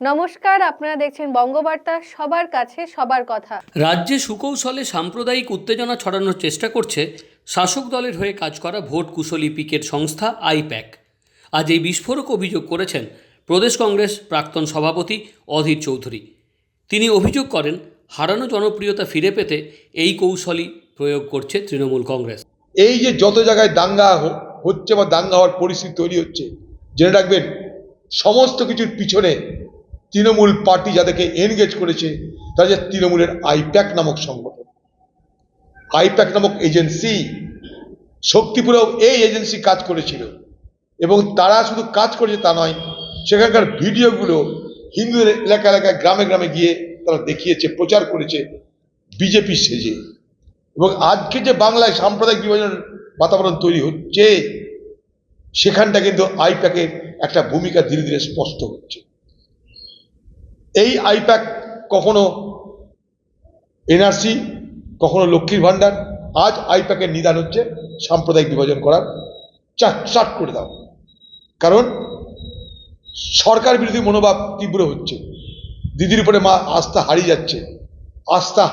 নমস্কার আপনারা দেখছেন বঙ্গবার্তা সবার কাছে সবার কথা। রাজ্যে সুকৌশলে সাম্প্রদায়িক উত্তেজনা ছড়ানোর চেষ্টা করছে শাসক দলের হয়ে কাজ করা ভোট কুশলী পিকের সংস্থা আইপ্যাক। আজ এই বিস্ফোরক অভিযোগ করেছেন প্রদেশ কংগ্রেস প্রাক্তন সভাপতি অধীর চৌধুরী। তিনি অভিযোগ করেন হারানো জনপ্রিয়তা ফিরে পেতে এই কৌশলই প্রয়োগ করছে তৃণমূল কংগ্রেস। এই যে যত জায়গায় দাঙ্গা হচ্ছে বা দাঙ্গা হওয়ার পরিস্থিতি তৈরি হচ্ছে জেনে রাখবেন সমস্ত কিছুর পিছনে তৃণমূল পার্টি যাদেরকে এনগেজ করেছে, তারা যে তৃণমূলের আইপ্যাক নামক সংগঠন। আইপ্যাক নামক এজেন্সি শক্তিপুরেও এই এজেন্সি কাজ করেছিল। এবং তারা শুধু কাজ করেছে তা নয়, সেখানকার ভিডিওগুলো হিন্দুদের এলাকা এলাকায়, গ্রামে গ্রামে গিয়ে তারা দেখিয়েছে, প্রচার করেছে, বিজেপি সেজে। এবং আজকে যে বাংলায় সাম্প্রদায়িক বিভাজনের বাতাবরণ তৈরি হচ্ছে, সেখানটা কিন্তু আইপ্যাকের একটা ভূমিকা ধীরে ধীরে স্পষ্ট হচ্ছে। এই আইপ্যাক কখনো এনআরসি, কখনো লক্ষ্মীর ভাণ্ডার, আজ আইপ্যাকের নিদান হচ্ছে সাম্প্রদায়িক বিভাজন করার চাট চাট করে দাও। কারণ সরকার বিরোধী মনোভাব তীব্র হচ্ছে। দিদির উপরে মা আস্থা হারিয়ে যাচ্ছে। আস্থা